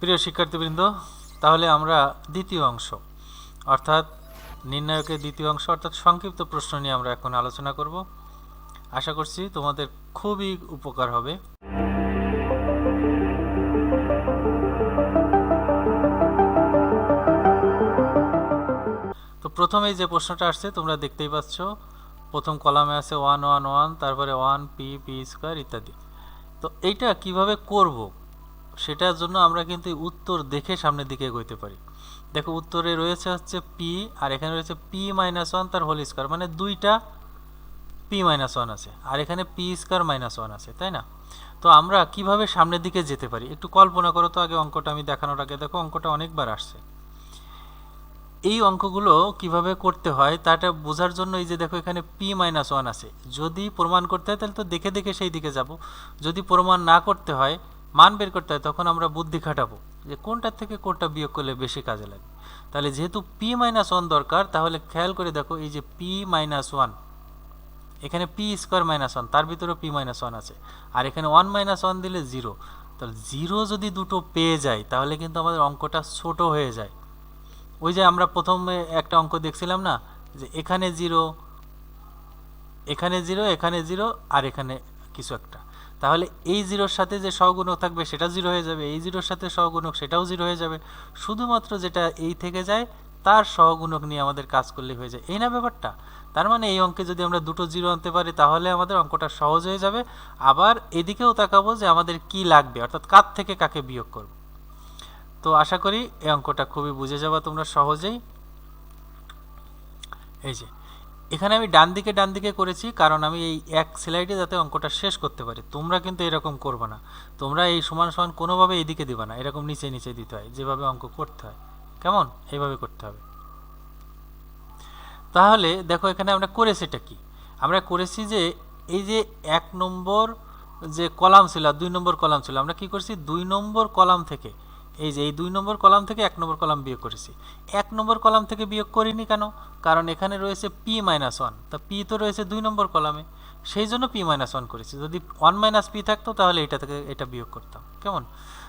প্রিয় শিক্ষার্থীবৃন্দ, তাহলে আমরা দ্বিতীয় অংশ, অর্থাৎ নির্ণায়কের দ্বিতীয় অংশ, অর্থাৎ সংক্ষিপ্ত প্রশ্ন নিয়ে আমরা এখন আলোচনা করব। আশা করছি তোমাদের খুবই উপকার হবে। তো প্রথমেই যে প্রশ্নটা আসছে, তোমরা দেখতেই পাচ্ছ, প্রথম কলামে আছে ওয়ান ওয়ান ওয়ান তারপরে ওয়ান পি পি স্কোয়ার ইত্যাদি। তো এইটা কীভাবে করব? সেটার জন্য আমরা কিন্তু উত্তর দেখে সামনের দিকে এগোতে পারি। দেখো উত্তরে রয়েছে হচ্ছে পি আর এখানে রয়েছে পি মাইনাস ওয়ান তার হোল স্কোয়ার মানে দুইটা পি মাইনাস ওয়ান আছে আর এখানে পি স্কোয়ার মাইনাস ওয়ান আছে, তাই না? তো আমরা কীভাবে সামনের দিকে যেতে পারি? একটু কল্পনা করো তো আগে অঙ্কটা, আমি দেখানোর আগে। দেখো অঙ্কটা অনেকবার আসছে। এই অঙ্কগুলো কীভাবে করতে হয় তাটা বোঝার জন্য এই যে দেখো এখানে পি মাইনাস ওয়ান আছে। যদি প্রমাণ করতে হয় তাহলে তো দেখে দেখে সেই দিকে যাব। যদি প্রমাণ না করতে হয় মান বের করতে হয়, তখন আমরা বুদ্ধি খাটাবো যে কোনটার থেকে কোনটা বিয়োগ করলে বেশি কাজে লাগে। তাহলে যেহেতু পি মাইনাস ওয়ান দরকার, তাহলে খেয়াল করে দেখো এই যে পি মাইনাস ওয়ান এখানে পি স্কোয়ার মাইনাস ওয়ান তার ভিতরেও পি মাইনাস ওয়ান আছে। আর এখানে ওয়ান মাইনাস ওয়ান দিলে জিরো তাহলে জিরো যদি দুটো পেয়ে যায়, তাহলে কিন্তু আমাদের অঙ্কটা ছোট হয়ে যায়। ওই যে আমরা প্রথমে একটা অঙ্ক দেখছিলাম না, যে এখানে জিরো এখানে জিরো এখানে জিরো আর এখানে কিছু একটা। তাহলে এই জিরোর সাথে যে সহগুণক থাকবে সেটা জিরো হয়ে যাবে, এই জিরোর সাথে সহগুণক সেটাও জিরো হয়ে যাবে। শুধুমাত্র যেটা এই থেকে যায়, তার সহগুণক নিয়ে আমাদের কাজ করলে হয়ে যায়। এই না ব্যাপারটা? তার মানে এই অঙ্কে যদি আমরা দুটো জিরো আনতে পারি, তাহলে আমাদের অঙ্কটা সহজ হয়ে যাবে। আবার এদিকেও তাকাবো যে আমাদের কি লাগবে, অর্থাৎ কার থেকে কাকে বিয়োগ করব। তো আশা করি এই অঙ্কটা খুবই বুঝে যাবা তোমরা সহজেই। এই যে এখানে আমি ডান দিকে ডান দিকে করেছি, কারণ আমি এই এক স্লাইডে যাতে অঙ্কটা শেষ করতে পারি। তোমরা কিন্তু এরকম করবে না। তোমরা এই সমান সমান কোনোভাবে এদিকে দিবা না। এরকম নিচে নিচে দিতে হয়। যেভাবে অঙ্ক করতে হয়। কেমন? এইভাবে করতে হবে। তাহলে দেখো এখানে আমরা করেছি এটা কি? আমরা করেছি যে এই যে এক নম্বর যে কলাম ছিল দুই নম্বর কলাম ছিল, আমরা কি করছি? দুই নম্বর কলাম থেকে এই যে এই দুই নম্বর কলাম থেকে এক নম্বর কলাম বিয়োগ করেছি। এক নম্বর কলাম থেকে বিয়োগ করিনি কেন? কারণ এখানে রয়েছে পি মাইনাস ওয়ান তা পি তো রয়েছে দুই নম্বর কলামে। সেই জন্য পি মাইনাস ওয়ান করেছি। যদি ওয়ান মাইনাস পি থাকতো, তাহলে এটা থেকে এটা বিয়োগ করতাম। কেমন?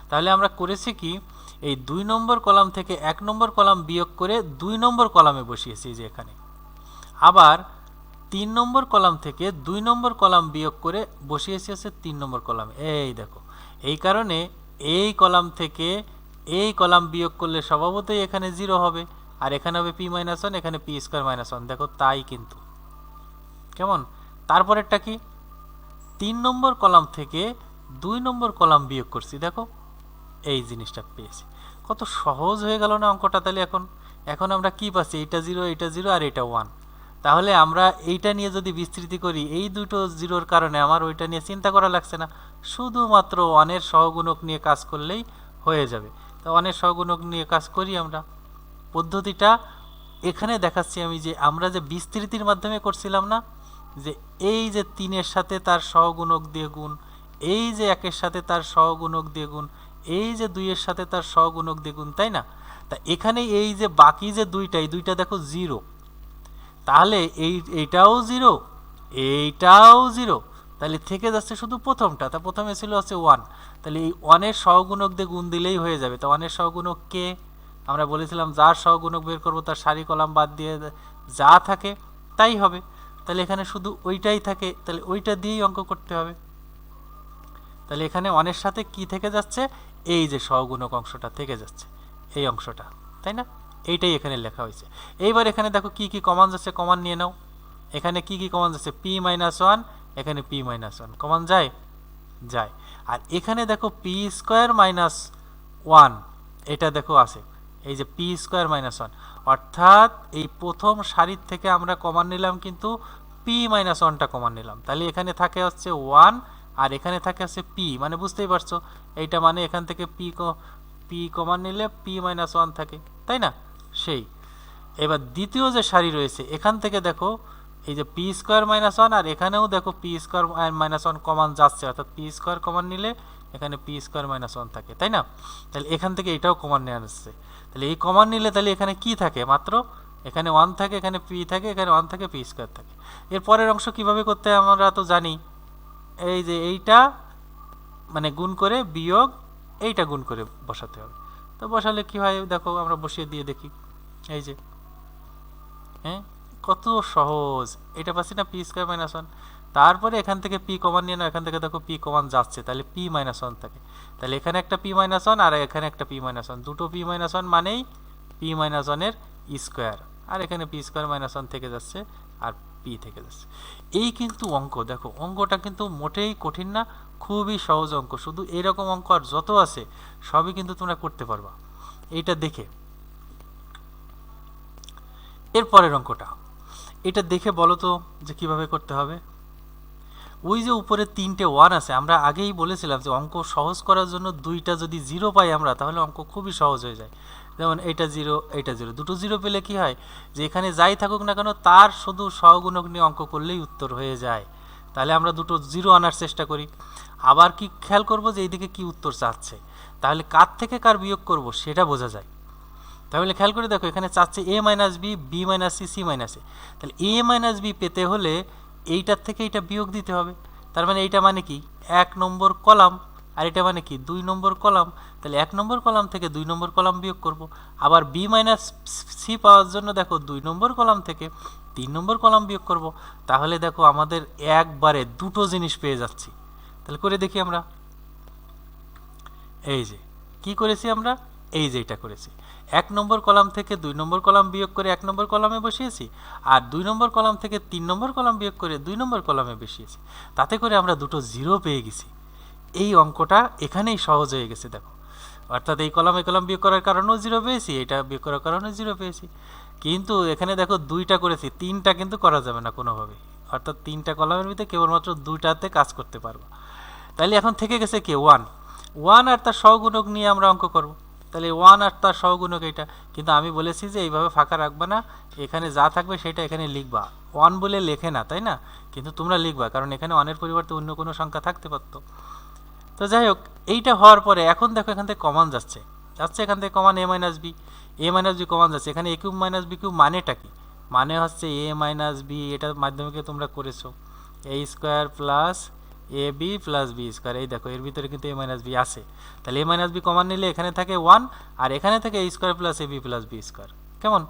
তাহলে আমরা করেছি কি? এই দুই নম্বর কলাম থেকে এক নম্বর কলাম বিয়োগ করে দুই নম্বর কলামে বসিয়েছি যে এখানে। আবার তিন নম্বর কলাম থেকে দুই নম্বর কলাম বিয়োগ করে বসিয়েছি হচ্ছে তিন নম্বর কলাম। এই দেখো, এই কারণে এই কলাম থেকে এই কলাম বিয়োগ করলে স্বভাবতই এখানে জিরো হবে। আর এখানে হবে পি মাইনাস ওয়ান এখানে পি স্কোয়ার মাইনাস ওয়ান দেখো, তাই কিন্তু। কেমন? তারপরেরটা কি? তিন নম্বর কলাম থেকে দুই নম্বর কলাম বিয়োগ করছি, দেখো। এই জিনিসটা পেয়েছি। কত সহজ হয়ে গেল না অঙ্কটা তাহলে এখন? এখন আমরা কি পাচ্ছি? এইটা জিরো এইটা জিরো আর এটা ওয়ান তাহলে আমরা এইটা নিয়ে যদি বিস্তৃতি করি, এই দুটো জিরোর কারণে আমার ওইটা নিয়ে চিন্তা করা লাগছে না। শুধুমাত্র ওয়ানের সহগুণক নিয়ে কাজ করলেই হয়ে যাবে। তো ওয়ানের সহগুণক নিয়ে কাজ করি আমরা। পদ্ধতিটা এখানে দেখাচ্ছি আমি যে আমরা যে বিস্তৃতির মাধ্যমে করছিলাম না, যে এই যে তিনের সাথে তার সহগুণক দিয়ে গুণ, এই যে একের সাথে তার সহগুণক দিয়ে গুণ, এই যে দুইয়ের সাথে তার সহগুণক দিয়ে গুণ, তাই না? তা এখানে এই যে বাকি যে দুইটা, এই দুইটা দেখো জিরো। তাহলে এই, এইটাও জিরো এইটাও জিরো তাহলে থেকে যাচ্ছে শুধু প্রথমটা, তা প্রথমে ছিল হচ্ছে ওয়ান তাহলে এই ওয়ানের সহগুণক দিয়ে গুণ দিলেই হয়ে যাবে। তো ওয়ানের সহগুণক কে? আমরা বলেছিলাম যার সহগুণক বের করব, তার সারি কলাম বাদ দিয়ে যা থাকে তাই হবে। তাহলে এখানে শুধু ওইটাই থাকে, তাহলে ওইটা দিয়েই অঙ্ক করতে হবে। তাহলে এখানে অনের সাথে কি থেকে যাচ্ছে? এই যে সহগুণক অংশটা থেকে যাচ্ছে, এই অংশটা, তাই না? এইটাই এখানে লেখা হয়েছে। এইবার এখানে দেখো কি কি কমান আছে কমান নিয়ে নাও। এখানে কি কি কমান আছে? পি মাইনাস ওয়ান এখানে পি মাইনাস ওয়ান কমান যায়? যায়। আর এখানে দেখো পি স্কোয়ার মাইনাস ওয়ান এটা দেখো আছে। এই যে পি স্কোয়ার মাইনাস ওয়ান অর্থাৎ এই প্রথম সারির থেকে আমরা কমান নিলাম কিন্তু পি মাইনাস ওয়ানটা কমান নিলাম। তাহলে এখানে থাকে হচ্ছে ওয়ান আর এখানে থাকে হচ্ছে পি মানে বুঝতেই পারছ? এইটা মানে এখান থেকে পি পি কমান নিলে পি মাইনাস ওয়ান থাকে। তাই না? সেই। এবার দ্বিতীয় যে সারি রয়েছে, এখান থেকে দেখো, এই যে পি স্কোয়ার মাইনাস ওয়ান, আর এখানেও দেখো পি স্কোয়ার মাইনাস ওয়ান কমান যাচ্ছে, অর্থাৎ পি স্কোয়ার কমান নিলে এখানে পি স্কোয়ার মাইনাস ওয়ান থাকে, তাই না? তাহলে এখান থেকে এটাও কমান নিয়ে আসছে। তাহলে এই কমান নিলে তাহলে এখানে কি থাকে মাত্র? এখানে ওয়ান থাকে, এখানে পি থাকে, এখানে ওয়ান থাকে, পি স্কোয়ার থাকে। এর পরের অংশ কীভাবে করতে হয় আমরা তো জানি। এই যে এইটা মানে গুণ করে বিয়োগ এইটা গুণ করে বসাতে হবে। তো বসালে কি হয়? দেখো, আমরা বসিয়ে দিয়ে দেখি। এই যে হ্যাঁ? কত সহজ। এটা পাচ্ছি না পি স্কোয়ার মাইনাস ওয়ান তারপরে এখান থেকে পি কমান নিয়ে না এখান থেকে দেখো পি কমান যাচ্ছে। তাহলে পি মাইনাস ওয়ান থাকে। তাহলে এখানে একটা পি মাইনাস ওয়ান আর এখানে একটা পি মাইনাস ওয়ান দুটো পি মাইনাস ওয়ান মানেই পি মাইনাস ওয়ানের স্কোয়ার আর এখানে পি স্কোয়ার মাইনাস ওয়ান থেকে যাচ্ছে। আর পি থেকে যাচ্ছে। এই কিন্তু অঙ্ক, দেখো, অঙ্কটা কিন্তু মোটেই কঠিন না, খুবই সহজ অঙ্ক। শুধু এরকম অঙ্ক আর যত আছে, সবই কিন্তু তোমরা করতে পারবা। এইটা দেখে। এর অঙ্কটা। এটা দেখে বলো তো যে কীভাবে করতে হবে। ওই যে উপরে তিনটে ওয়ান আছে, আমরা আগেই বলেছিলাম যে অঙ্ক সহজ করার জন্য দুইটা যদি জিরো পাই আমরা, তাহলে অঙ্ক খুবই সহজ হয়ে যায়। যেমন এইটা জিরো এইটা জিরো। দুটো জিরো পেলে কি হয়? যে এখানে যাই থাকুক না কেন, তার শুধু সহগুণক নিয়ে অঙ্ক করলেই উত্তর হয়ে যায়। তাহলে আমরা দুটো জিরো আনার চেষ্টা করি। আবার কি খেয়াল করব যে এইদিকে কি উত্তর চাচ্ছে? তাহলে কার থেকে কার বিয়োগ করব সেটা বোঝা যায়। তাহলে খেয়াল করে দেখো, এখানে চাচ্ছে A minus B B minus C C minus A তাহলে এ মাইনাস বি পেতে হলে এইটার থেকে এইটা বিয়োগ দিতে হবে। তার মানে এইটা মানে কি? এক নম্বর কলাম। আর এটা মানে কি? দুই নম্বর কলাম। তাহলে এক নম্বর কলাম থেকে দুই নম্বর কলাম বিয়োগ করব। আবার বি মাইনাস সি পাওয়ার জন্য দেখো দুই নম্বর কলাম থেকে তিন নম্বর কলাম বিয়োগ করব। তাহলে দেখো আমাদের একবারে দুটো জিনিস পেয়ে যাচ্ছি। তাহলে করে দেখি আমরা। এই যে, কি করেছি আমরা? এই যে এটা করেছি। এক নম্বর কলাম থেকে দুই নম্বর কলাম বিয়োগ করে এক নম্বর কলামে বসিয়েছি আর দুই নম্বর কলাম থেকে তিন নম্বর কলাম বিয়োগ করে দুই নম্বর কলামে বসিয়েছি। তাতে করে আমরা দুটো জিরো পেয়ে গেছি। এই অঙ্কটা এখানেই সহজ হয়ে গেছে, দেখো। অর্থাৎ এই কলাম এই কলাম বিয়োগ করার কারণেও জিরো পেয়েছি, এটা বিয়োগ করার কারণেও জিরো পেয়েছি। কিন্তু এখানে দেখো দুইটা করেছি, তিনটা কিন্তু করা যাবে না কোনোভাবে অর্থাৎ তিনটা কলামের ভিতরে কেবলমাত্র দুইটাতে কাজ করতে পারব। তাহলে এখন থেকে গেছে কে ওয়ান ওয়ান আর তার সহগুণক নিয়ে আমরা অঙ্ক করব। তাহলে ওয়ান আর তার সহগুণক এটা। কিন্তু আমি বলেছি যে এইভাবে ফাঁকা রাখবা না, এখানে যা থাকবে সেটা এখানে লিখবা। ওয়ান বলে লেখে না, তাই না? কিন্তু তোমরা লিখবা, কারণ এখানে ওয়ানের পরিবর্তে অন্য কোনো সংখ্যা থাকতে পারতো। তো যাই হোক, এইটা হওয়ার পরে এখন দেখো এখান থেকে কমান যাচ্ছে। যাচ্ছে এখান থেকে common A minus B A minus B common যাচ্ছে। এখানে A cube minus B cube মানেটা কি? মানে হচ্ছে এ মাইনাস বি এটার মাধ্যমে তোমরা করেছ। A square plus A B plus B square এই দেখো, এর ভিতরে কিন্তু এ মাইনাস বি আছে। তাহলে এ মাইনাস বি কমান নিলে এখানে থাকে ওয়ান আর এখানে থাকে A square plus A B plus B square কেমন?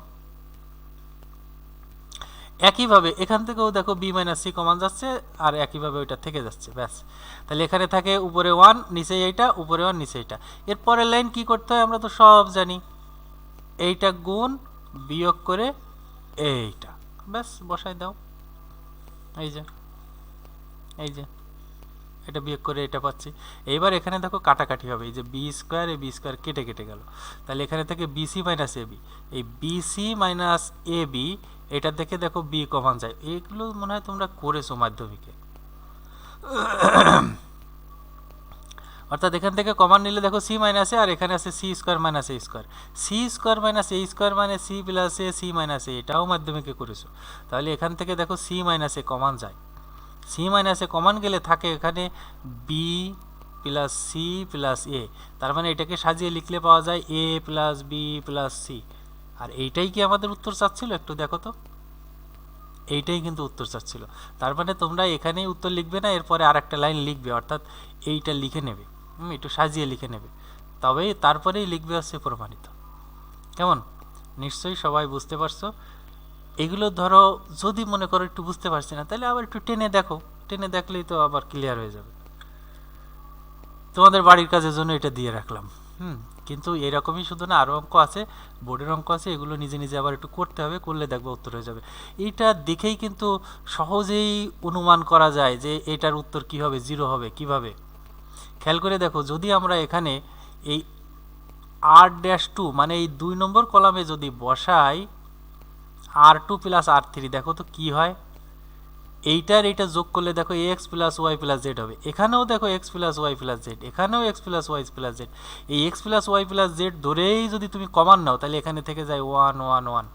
একইভাবে এখান থেকেও দেখো বি মাইনাস সি কমান যাচ্ছে আর একইভাবে ওইটা থেকে যাচ্ছে, ব্যাস। তাহলে এখানে থাকে উপরে ওয়ান নিচে এইটা, উপরে ওয়ান নিচে এইটা। এরপরের লাইন কি করতে হয় আমরা তো সব জানি। এইটা গুণ বিয়োগ করে এইটা। ব্যাস, বসাই দাও। এই যে এই যে, এটা বিয়োগ করে এটা পাচ্ছি। এইবার এখানে দেখো কাটাকাটি হবে। এই যে B square A B square কেটে কেটে গেল। তাহলে এখানে থেকে বিসি মাইনাস এ বি এই বিসি মাইনাস এ বি এটা দেখে দেখো বি কমান যায়। এগুলো মনে হয় তোমরা করেছ মাধ্যমিকে। অর্থাৎ এখান থেকে কমান নিলে দেখো সি মাইনাস এ আর এখানে আছে C square minus A square C square minus A square মানে C plus A C minus A এটাও মাধ্যমিকে করেছ। তাহলে এখান থেকে দেখো সি মাইনাস এ কমান যায়। সি মাইনাসে কমান গেলে থাকে এখানে B plus C plus A তার মানে এটাকে সাজিয়ে লিখলে পাওয়া যায় A plus B plus C আর এইটাই কি আমাদের উত্তর চাচ্ছিল? একটু দেখো তো। এইটাই কিন্তু উত্তর চাচ্ছিল। তার মানে তোমরা এখানেই উত্তর লিখবে না, এরপরে আর একটা লাইন লিখবে, অর্থাৎ এইটা লিখে নেবে। হুম, একটু সাজিয়ে লিখে নেবে। তবেই তারপরেই লিখবে হচ্ছে প্রমাণিত। কেমন? নিশ্চয়ই সবাই বুঝতে পারছ। এগুলো ধরো, যদি মনে করো একটু বুঝতে পারছি না, তাহলে আবার একটু টেনে দেখো। টেনে দেখলেই তো আবার ক্লিয়ার হয়ে যাবে। তোমাদের বাড়ির কাজের জন্য এটা দিয়ে রাখলাম। হুম কিন্তু এরকমই শুধু না আরও অঙ্ক আছে, বোর্ডের অঙ্ক আছে, এগুলো নিজে নিজে আবার একটু করতে হবে, করলে দেখব উত্তর হয়ে যাবে। এইটা দেখেই কিন্তু সহজেই অনুমান করা যায় যে এটার উত্তর কি হবে, জিরো হবে, কীভাবে? খেয়াল করে দেখো, যদি আমরা এখানে এই আর ড্যাশ টু মানে এই দুই নম্বর কলামে যদি বসাই R two plus R three দেখো তো কি হয়? এইটার এইটা যোগ করলে দেখো X plus Y plus Z হবে। এখানেও দেখো X plus Y plus Z এখানেও X plus Y plus Z এই X plus Y plus Z ধরেই যদি তুমি কমান নাও, তাহলে এখানে থেকে যায় ওয়ান ওয়ান ওয়ান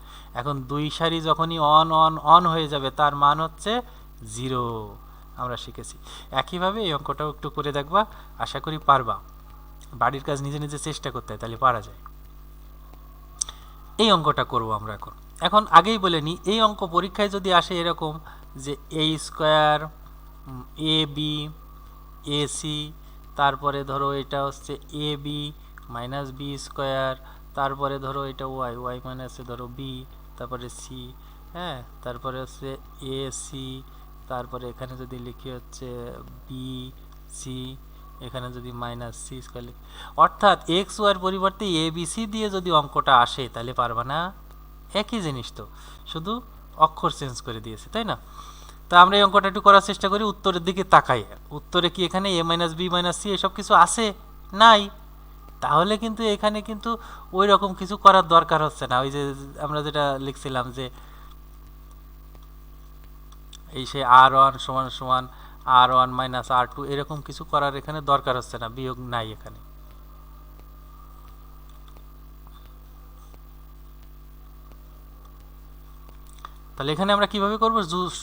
এখন দুই সারি যখনই অন অন অন হয়ে যাবে, তার মান হচ্ছে জিরো আমরা শিখেছি। একইভাবে এই অঙ্কটাও একটু করে দেখবা, আশা করি পারবা। বাড়ির কাজ নিজে নিজে চেষ্টা করতে হয়, তাহলে পারা যায়। এই অঙ্কটা করব আমরা এখন। এখন আগেই বলে নিই এই অঙ্ক পরীক্ষায় যদি আসে এরকম যে A square A B A C তারপরে ধরো এটা হচ্ছে A B minus B square, তারপরে ধরো এটা ওয়াই ওয়াই মানে আছে ধরো বি তারপরে সি হ্যাঁ? তারপরে হচ্ছে এ সি তারপরে এখানে যদি লিখি হচ্ছে বি সি এখানে যদি মাইনাস সি স্কোয়ার লিখি, অর্থাৎ এক্স ওয়াইয়ের পরিবর্তে এ বি সি দিয়ে যদি অঙ্কটা আসে তাহলে পারবা না? একই জিনিস তো। শুধু অক্ষর চেঞ্জ করে দিয়েছে, তাই না? তা আমরা এই অঙ্কটা একটু করার চেষ্টা করি, উত্তরের দিকে তাকাই। উত্তরে কি এখানে A minus B minus C এসব কিছু আছে? নাই। তাহলে কিন্তু এখানে কিন্তু ওই রকম কিছু করার দরকার হচ্ছে না। ওই যে আমরা যেটা লিখছিলাম যে এই সে আর ওয়ান সমান সমান R one minus R two এরকম কিছু করার এখানে দরকার হচ্ছে না, বিয়োগ নাই এখানে। তাহলে এখানে আমরা কীভাবে করব?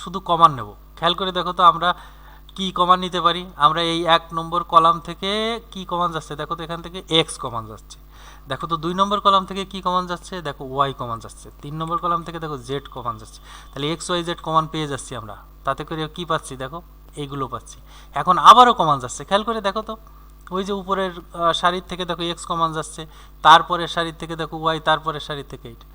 শুধু কমান নেব। খেয়াল করে দেখো তো আমরা কি কমান নিতে পারি? আমরা এই এক নম্বর কলাম থেকে কি কমান যাচ্ছে দেখো তো এখান থেকে এক্স কমান যাচ্ছে দেখো তো দুই নম্বর কলাম থেকে কি কমান যাচ্ছে দেখো ওয়াই কমান যাচ্ছে তিন নম্বর কলাম থেকে দেখো জেড কমান যাচ্ছে তাহলে এক্স ওয়াই জেড কমান পেয়ে যাচ্ছি আমরা। তাতে করে কি পাচ্ছি? দেখো এইগুলো পাচ্ছি। এখন আবারও কমান যাচ্ছে খেয়াল করে দেখো তো। ওই যে উপরের শাড়ির থেকে দেখো এক্স কমান যাচ্ছে তারপরের শাড়ির থেকে দেখো ওয়াই তারপরের শাড়ির থেকে এইটা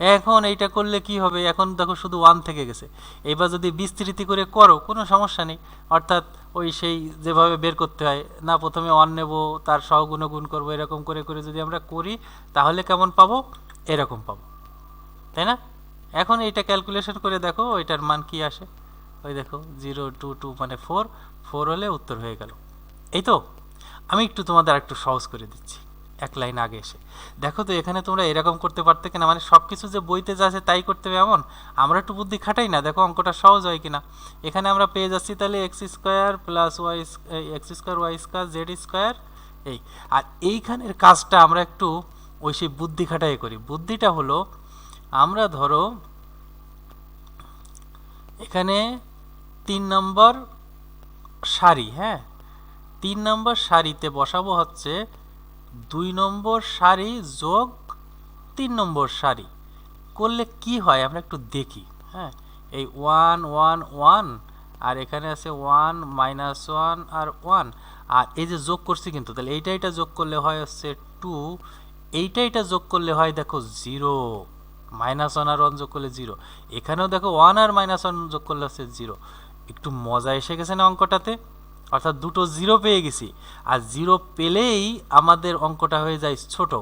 এখন এইটা করলে কি হবে? এখন দেখো শুধু ওয়ান থেকে গেছে। এবার যদি বিস্তৃতি করে করো, কোনো সমস্যা নেই। অর্থাৎ ওই সেই যেভাবে বের করতে হয়, না প্রথমে ওয়ান নেব, তার সহগুণ গুণ করব, এরকম করে করে যদি আমরা করি, তাহলে কেমন পাবো? এরকম পাবো। তাই না? এখন এইটা ক্যালকুলেশন করে দেখো, ওইটার মান কি আসে? ওই দেখো জিরো টু টু মানে ফোর ফোর হলে উত্তর হয়ে গেল। এই তো? আমি একটু তোমাদের একটু সহজ করে দিচ্ছি। এক লাইন আগে এসে, দেখো তো, এখানে তোমরা এরকম করতে পারতে কিনা? মানে সব কিছু যে বইতে যা আছে তাই করতে হবে এমন? আমরা একটু বুদ্ধি খাটাই না? দেখো, অঙ্কটা সহজ হয় কিনা? এখানে আমরা পেয়ে যাচ্ছি তাহলে X square plus Y X square Y square Z square এই। আর এইখানের কাজটা আমরা একটু ওই সেই বুদ্ধি খাটাই করি। বুদ্ধিটা হলো, আমরা ধরো, এখানে তিন নম্বর সারি হ্যাঁ? তিন নম্বর সারিতে বসাবো হচ্ছে দুই নম্বর সারি যোগ তিন নম্বর সারি। করলে কি হয়? আমরা একটু দেখি হ্যাঁ? এই ওয়ান ওয়ান ওয়ান আর এখানে আছে ওয়ান মাইনাস ওয়ান আর ওয়ান আর এই যে যোগ করছি কিন্তু, তাহলে এইটা এটা যোগ করলে হয় হচ্ছে টু এইটা এটা যোগ করলে হয় দেখো জিরো মাইনাস ওয়ান আর ওয়ান যোগ করলে জিরো এখানেও দেখো ওয়ান আর মাইনাস ওয়ান যোগ করলে হচ্ছে জিরো একটু মজা এসে গেছে না অঙ্কটাতে? অর্থাৎ দুটো জিরো পেয়ে গেছি। আর জিরো পেলেই আমাদের অঙ্কটা হয়ে যায় ছোট।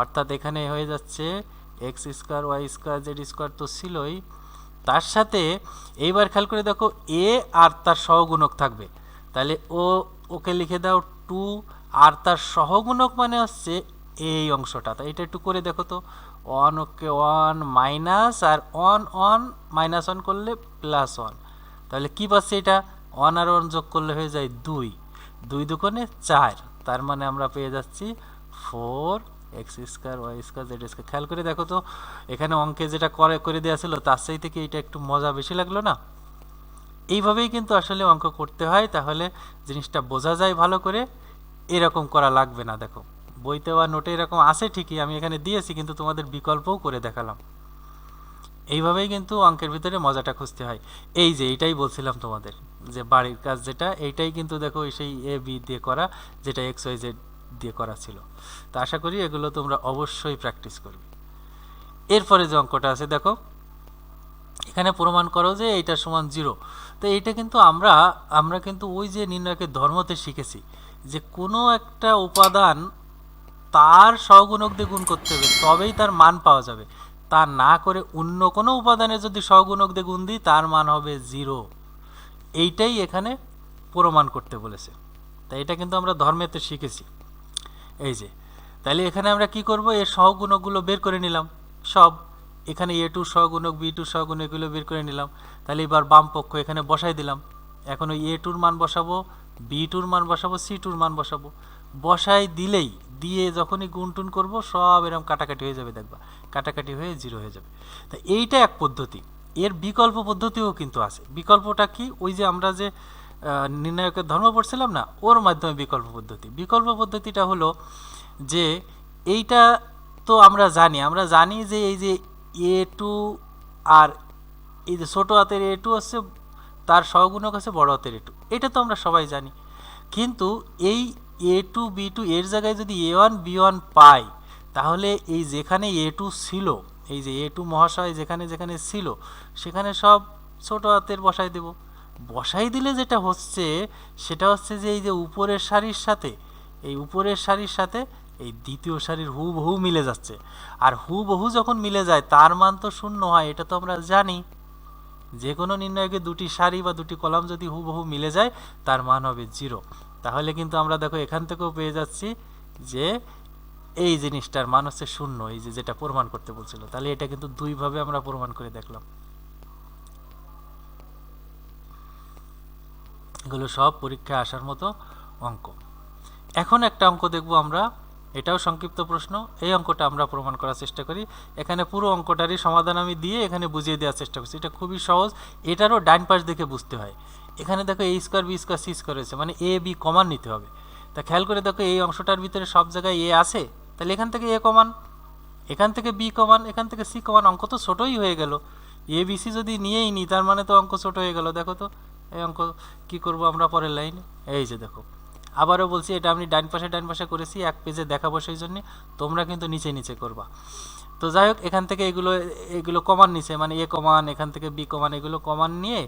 অর্থাৎ এখানে হয়ে যাচ্ছে X square Y square Z square তো ছিলই। তার সাথে এইবার খেয়াল করে দেখো এ আর তার সহগুণক থাকবে। তাহলে ও, ওকে লিখে দাও টু আর তার সহগুণক মানে হচ্ছে এই অংশটা। তো এটা একটু করে দেখো তো। ওয়ান ওকে ওয়ান মাইনাস আর ওয়ান ওয়ান মাইনাস ওয়ান করলে প্লাস ওয়ান তাহলে কি পাচ্ছি এটা? ওয়ান আর ওয়ান যোগ করলে হয়ে যায় দুই। দুই দুকোণে চার। তার মানে আমরা পেয়ে যাচ্ছি four X square, Y square, Z square. খেয়াল করে দেখো তো, এখানে অঙ্কে যেটা করে করে দেওয়া ছিল, তার সেই থেকে এটা একটু মজা বেশি লাগল না? এইভাবেই কিন্তু আসলে অঙ্ক করতে হয়, তাহলে জিনিসটা বোঝা যায় ভালো করে। এরকম করা লাগবে না, দেখো। বইতে বা নোটে এরকম আছে ঠিকই, আমি এখানে দিয়েছি, কিন্তু তোমাদের বিকল্পও করে দেখালাম। এইভাবেই কিন্তু অঙ্কের ভিতরে মজাটা খুঁজতে হয়। এই যে, এইটাই বলছিলাম তোমাদের। যে বাড়ির কাজ যেটা, এইটাই কিন্তু দেখো সেই এ বি দিয়ে করা, যেটা এক্স ওয়াই জেড দিয়ে করা ছিল। তো আশা করি এগুলো তোমরা অবশ্যই প্র্যাকটিস করবে। এরপরে যে অঙ্কটা আছে, দেখো, এখানে প্রমাণ করো যে এইটা সমান জিরো তো এইটা কিন্তু আমরা আমরা কিন্তু ওই যে নির্ণয়কের ধর্মতে শিখেছি যে কোনো একটা উপাদান তার সহগুণক দিয়ে গুণ করতে হবে, তবেই তার মান পাওয়া যাবে। তা না করে অন্য কোনো উপাদানে যদি সহগুণক দিয়ে গুণ দিই, তার মান হবে জিরো এইটাই এখানে প্রমাণ করতে বলেছে। তাই এটা কিন্তু আমরা ধর্মেতে শিখেছি। এই যে তাহলে এখানে আমরা কি করব? এর সহগুণকগুলো বের করে নিলাম। সব, এখানে এ টু সহগুণক, বি টু সহগুণক এগুলো বের করে নিলাম। তাহলে এবার বাম পক্ষ এখানে বসাই দিলাম। এখন ওই এ টুর মান বসাবো, বি টুর মান বসাবো, সি টুর মান বসাবো। বসাই দিলেই, দিয়ে যখনই গুণ টুন করব, সব এরকম কাটাকাটি হয়ে যাবে দেখবা। কাটাকাটি হয়ে জিরো হয়ে যাবে। তা এইটা এক পদ্ধতি। এর বিকল্প পদ্ধতিও কিন্তু আছে। বিকল্পটা কি? ওই যে আমরা যে নির্ণায়কের ধর্ম পড়ছিলাম না, ওর মাধ্যমে বিকল্প পদ্ধতি। বিকল্প পদ্ধতিটা হলো যে, এইটা তো আমরা জানি আমরা জানি যে এই যে এ টু আর এই যে ছোটো হাতের এ টু হচ্ছে, তার সহগুণক আছে বড় হাতের এ টু এটা তো আমরা সবাই জানি। কিন্তু এই এ টু বি টু এর জায়গায় যদি এ ওয়ান বি ওয়ান পাই, তাহলে এই যেখানে এ টু ছিল এই যে এ টু মহাশয় যেখানে যেখানে ছিল, সেখানে সব ছোট হাতের বসাই দেব। বসাই দিলে যেটা হচ্ছে, সেটা হচ্ছে যে এই যে উপরের শাড়ির সাথে, এই উপরের শাড়ির সাথে এই দ্বিতীয় সারির হুবহু মিলে যাচ্ছে। আর হুবহু যখন মিলে যায়, তার মান তো শূন্য হয়, এটা তো আমরা জানি। যে কোনো নির্ণয়কে দুটি সারি বা দুটি কলাম যদি হুবহু মিলে যায়, তার মান হবে জিরো। তাহলে কিন্তু আমরা দেখো এখান থেকেও পেয়ে যাচ্ছি যে এই জিনিসটার মান হচ্ছে শূন্য, এই যে যেটা প্রমাণ করতে বলছিল। তাহলে এটা কিন্তু দুইভাবে আমরা প্রমাণ করে দেখলাম। এগুলো সব পরীক্ষায় আসার মতো অঙ্ক। এখন একটা অঙ্ক দেখব আমরা। এটাও সংক্ষিপ্ত প্রশ্ন। এই অঙ্কটা আমরা প্রমাণ করার চেষ্টা করি। এখানে পুরো অঙ্কটারই সমাধান আমি দিয়ে এখানে বুঝিয়ে দেওয়ার চেষ্টা করছি। এটা খুবই সহজ। এটারও ডাইন পাশ দেখে বুঝতে হয়। এখানে দেখো A square B square C square হয়েছে মানে এ বি কমান নিতে হবে। তা খেয়াল করে দেখো এই অংশটার ভিতরে সব জায়গায় এ আছে? তাহলে এখান থেকে এ কমান, এখান থেকে বি কমান, এখান থেকে সি কমান, অঙ্ক তো ছোটোই হয়ে গেল। এ, বি, সি যদি নিয়েই নিই তার মানে তো অঙ্ক ছোট হয়ে গেল। দেখো তো, এই অঙ্ক কি করব আমরা পরের লাইন? এই যে দেখো, আবারও বলছি এটা আমি ডান পাশে ডান পাশে করেছি, এক পেজে দেখাবো সেই জন্যে। তোমরা কিন্তু নিচে নিচে করবা। তো যাই হোক, এখান থেকে এগুলো এগুলো কমান নিচে মানে এ কমান, এখান থেকে বি কমান, এগুলো কমান নিয়ে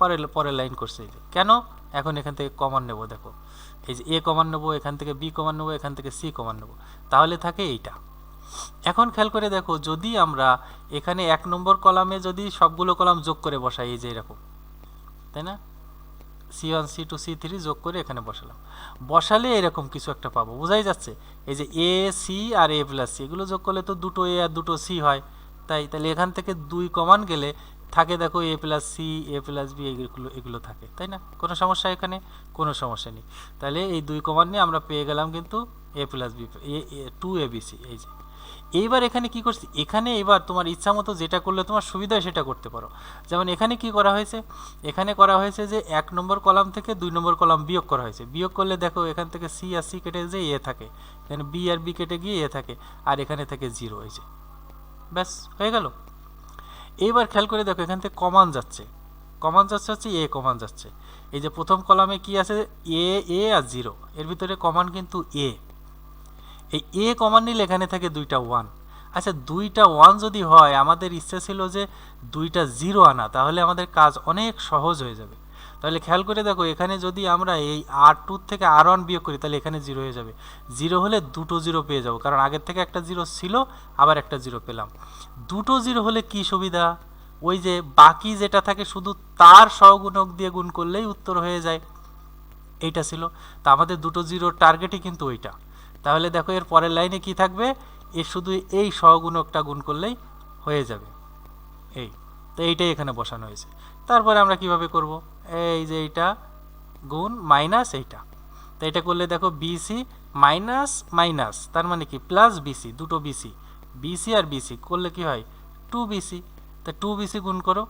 পরের পরের লাইন করছে। কেন? এখন এখান থেকে কমান নেব, দেখো। এই যে এ কমান নেব, এখান থেকে বি কমান নেব, এখান থেকে সি কমান নেব, তাহলে থাকে এইটা। এখন খেয়াল করে দেখো, যদি আমরা এখানে এক নম্বর কলামে যদি সবগুলো কলাম যোগ করে বসাই, এই যে এরকম, তাই না? C one, C two, C three যোগ করে এখানে বসালাম। বসালে এরকম কিছু একটা পাবো, বোঝাই যাচ্ছে? এই যে এ, সি আর এ প্লাস সি, এগুলো যোগ করলে তো দুটো এ আর দুটো সি হয়। তাই, তাহলে এখান থেকে দুই কমান গেলে থাকে দেখো A plus C A plus B এগুলো এগুলো থাকে, তাই না? কোনো সমস্যা এখানে? কোনো সমস্যা নেই। তাহলে এই দুই কমান নিয়ে আমরা পেয়ে গেলাম কিন্তু A plus B A two A B C এই যে। এইবার এখানে কি করছি? এখানে এবার তোমার ইচ্ছা মতো যেটা করলে তোমার সুবিধা সেটা করতে পারো। যেমন এখানে কি করা হয়েছে? এখানে করা হয়েছে যে এক নম্বর কলাম থেকে দুই নম্বর কলাম বিয়োগ করা হয়েছে। বিয়োগ করলে দেখো এখান থেকে সি আর সি কেটে যে এ থাকে। এখানে বি আর বি কেটে গিয়ে এ থাকে। আর এখানে থেকে জিরো হয়েছে ব্যাস, হয়ে গেল। এইবার খেয়াল করে দেখো, এখান থেকে কমান যাচ্ছে। কমান যাচ্ছে হচ্ছে এ কমান যাচ্ছে। এই যে প্রথম কলামে কি আছে? এ এ আর জিরো এর ভিতরে কমান কিন্তু এ এই এ কমান নিলে এখানে থাকে দুইটা ওয়ান আচ্ছা দুইটা ওয়ান যদি হয়, আমাদের ইচ্ছা ছিল যে দুইটা জিরো আনা, তাহলে আমাদের কাজ অনেক সহজ হয়ে যাবে। তাহলে খেয়াল করে দেখো, এখানে যদি আমরা এই আর টুর থেকে আর ওয়ান বিয়োগ করি, তাহলে এখানে জিরো হয়ে যাবে। জিরো হলে দুটো জিরো পেয়ে যাব, কারণ আগের থেকে একটা জিরো ছিল, আবার একটা জিরো পেলাম। দুটো জিরো হলে কি সুবিধা? ওই যে বাকি যেটা থাকে, শুধু তার সহগুণক দিয়ে গুণ করলেই উত্তর হয়ে যায়। এইটা ছিল। তা আমাদের দুটো জিরোর টার্গেটই কিন্তু ওইটা। তাহলে দেখো, এর পরের লাইনে কি থাকবে? এর শুধু এই সহগুণকটা গুণ করলেই হয়ে যাবে। এই, তো এইটাই এখানে বসানো হয়েছে। তারপরে আমরা কীভাবে করব? এই যে এইটা গুণ মাইনাস এইটা। তো এটা করলে দেখো বিসি মাইনাস মাইনাস, তার মানে কি? প্লাস বিসি দুটো বিসি বিসি আর বিসি করলে কি হয়? টু বিসি তা টু বিসি গুণ করো।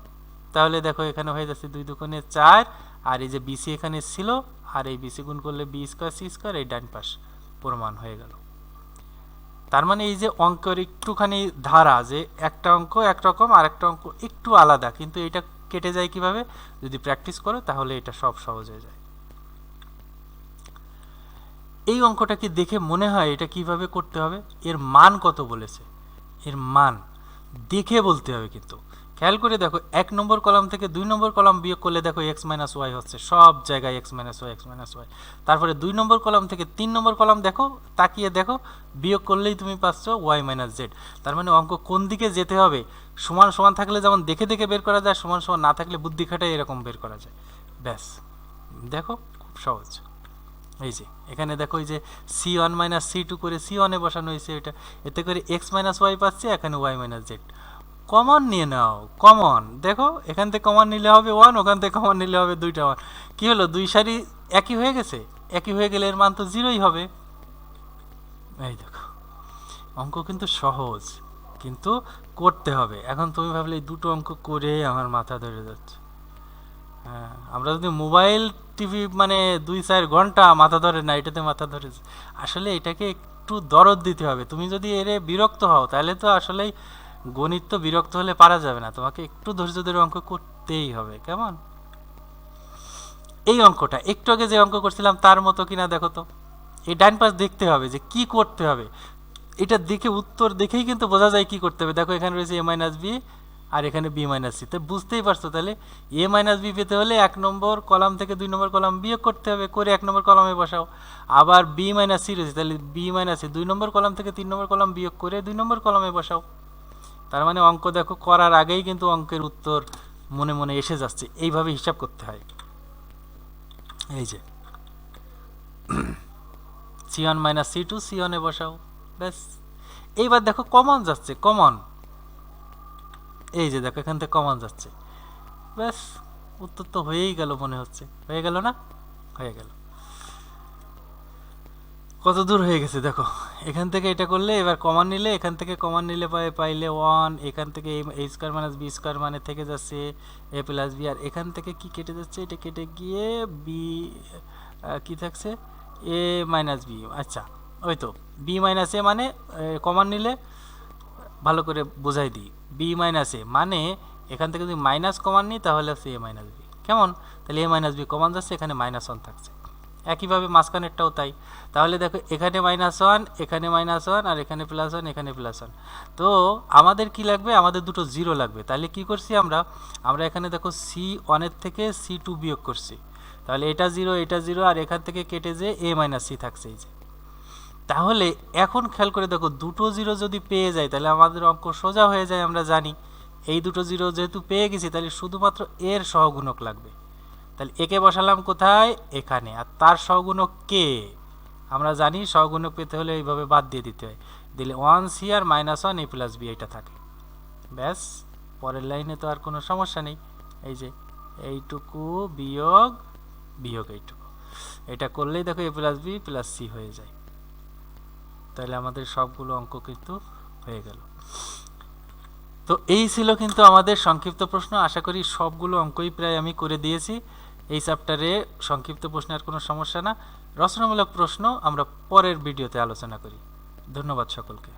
তাহলে দেখো এখানে হয়ে যাচ্ছে দুই দুগুণে চার, আর এই যে বিসি এখানে ছিল, আর এই বিসি গুণ করলে বি স্কোয়ার সি স্কোয়ার এই ডান পাশ প্রমাণ হয়ে গেল। তার মানে এই যে অঙ্কের একটুখানি ধারা যে একটা অঙ্ক একরকম আর একটা অঙ্ক একটু আলাদা, কিন্তু এটা কেটে যায় কীভাবে? যদি প্র্যাকটিস করো, তাহলে এটা সব সহজ হয়ে যায়। এই অঙ্কটাকে দেখে মনে হয় এটা কীভাবে করতে হবে? এর মান কত বলেছে? এর মান দেখে বলতে হবে কিন্তু। খেয়াল করে দেখো, এক নম্বর কলাম থেকে দুই নম্বর কলাম বিয়োগ করলে দেখো এক্স মাইনাস ওয়াই হচ্ছে। সব জায়গায় X minus Y X minus Y তারপরে দুই নম্বর কলাম থেকে তিন নম্বর কলাম দেখো, তাকিয়ে দেখো, বিয়োগ করলেই তুমি পাচ্ছ ওয়াই মাইনাস জেড তার মানে অঙ্ক কোন দিকে যেতে হবে? সমান সমান থাকলে যেমন দেখে দেখে বের করা যায়, সমান সমান না থাকলে বুদ্ধি খাটাই এরকম বের করা যায়। ব্যাস। দেখো, খুব সহজ। এই যে, এখানে দেখো এই যে C one minus C two করে সি ওয়ানে বসানো হয়েছে এটা। এতে করে এক্স মাইনাস ওয়াই পাচ্ছে, এখানে ওয়াই মাইনাস জেড কমন নিয়ে নাও কমন দেখো, এখান থেকে কমন নিলে হবে ওয়ান ওখান থেকে কমন নিলে হবে দুইটা ওয়ান কী হলো, দুই সারি একই হয়ে গেছে? একই হয়ে গেলে এর মান তো জিরোই হবে। এই দেখো, অঙ্ক কিন্তু সহজ, কিন্তু করতে হবে। এখন তুমি ভাবলে এই দুটো অঙ্ক করে আমার মাথা ধরে যাচ্ছে। হ্যাঁ আমরা যদি মোবাইল টিভি মানে দুই চার ঘণ্টা মাথা ধরে না, এটাতে মাথা ধরে আসলে এটাকে একটু দরদ দিতে হবে। তুমি যদি এরে বিরক্ত হও, তাহলে তো আসলেই গণিত তো বিরক্ত হলে পারা যাবে না। তোমাকে একটু ধৈর্য ধরে অঙ্ক করতেই হবে, কেমন? এই অঙ্কটা, একটু আগে যে অঙ্ক করছিলাম তার মতো কিনা দেখো তো। এই ডান পাশ দেখতে হবে যে কি করতে হবে। এটা দেখে উত্তর দেখেই কিন্তু বোঝা যায় কি করতে হবে। দেখো এখানে রয়েছে এ মাইনাস বি আর এখানে বি মাইনাস সি। তো বুঝতেই পারছ তাহলে, এ মাইনাস বি পেতে হলে এক নম্বর কলাম থেকে দুই নম্বর কলাম বিয়োগ করতে হবে, করে এক নম্বর কলামে বসাও। আবার বি মাইনাস সি রয়েছে, তাহলে বি মাইনাস সি, দুই নম্বর কলাম থেকে তিন নম্বর কলাম বিয়োগ করে দুই নম্বর কলামে বসাও। তার মানে অঙ্ক দেখো, করার আগেই কিন্তু অঙ্কের উত্তর মনে মনে এসে যাচ্ছে। এইভাবে হিসাব করতে হয়। এই যে। C one minus C two C ওয়ানে বসাও। ব্যাস। এইবার দেখো কমন যাচ্ছে কমন এই যে দেখো, এখান থেকে কমন যাচ্ছে। ব্যাস, উত্তর তো হয়েই গেল মনে হচ্ছে। হয়ে গেল না? হয়ে গেল। কত দূর হয়ে গেছে দেখো। এখান থেকে এটা করলে এবার কমান নিলে, এখান থেকে কমান নিলে পাই, পাইলে ওয়ান এখান থেকে A square minus B square মানে থেকে যাচ্ছে এ প্লাস বি আর এখান থেকে কি কেটে যাচ্ছে? এটা কেটে গিয়ে বি কি থাকছে? এ মাইনাস বি আচ্ছা ওই তো বি মাইনাস এ মানে কমান নিলে ভালো করে বোঝাই দিই। বি মাইনাস এ মানে এখান থেকে যদি মাইনাস কমান নিই, তাহলে হচ্ছে এ মাইনাস বি কেমন? তাহলে এ মাইনাস বি কমান যাচ্ছে, এখানে মাইনাস ওয়ান থাকছে। একইভাবে মাঝখানেরটাও তাই। তাহলে দেখো, এখানে মাইনাস ওয়ান এখানে মাইনাস ওয়ান আর এখানে প্লাস ওয়ান এখানে প্লাস ওয়ান তো আমাদের কি লাগবে? আমাদের দুটো জিরো লাগবে। তাহলে কি করছি আমরা? আমরা এখানে দেখো সি ওয়ানের থেকে সি টু বিয়োগ করছি। তাহলে এটা জিরো এটা জিরো আর এখান থেকে কেটে যে এ মাইনাস সি থাকছে এই যে। তাহলে এখন খেয়াল করে দেখো, দুটো জিরো যদি পেয়ে যায়, তাহলে আমাদের অঙ্ক সোজা হয়ে যায়, আমরা জানি। এই দুটো জিরো যেহেতু পেয়ে গেছি, তাহলে শুধুমাত্র এর সহগুণক লাগবে। তাহলে একে বসালাম কোথায়? এখানে। আর তার সহগুণক কে? আমরা জানি সহগুণক পেতে হলে এইভাবে বাদ দিয়ে দিতে হয়। দিলে one C R minus one A plus B এটা থাকে। ব্যাস, পরের লাইনে তো আর কোনো সমস্যা নেই। এই যে, এইটুকু বিয়োগ বিয়োগ এইটুকু। এটা করলেই দেখো A plus B plus C হয়ে যায়। তাহলে আমাদের সবগুলো অঙ্ক কিন্তু হয়ে গেল। তো এই ছিল কিন্তু আমাদের সংক্ষিপ্ত প্রশ্ন। আশা করি সবগুলো অঙ্কই প্রায় আমি করে দিয়েছি। এই চ্যাপ্টারে সংক্ষিপ্ত প্রশ্নের কোনো সমস্যা না। রচনামূলক প্রশ্ন আমরা পরের ভিডিওতে আলোচনা করি। ধন্যবাদ সকলকে।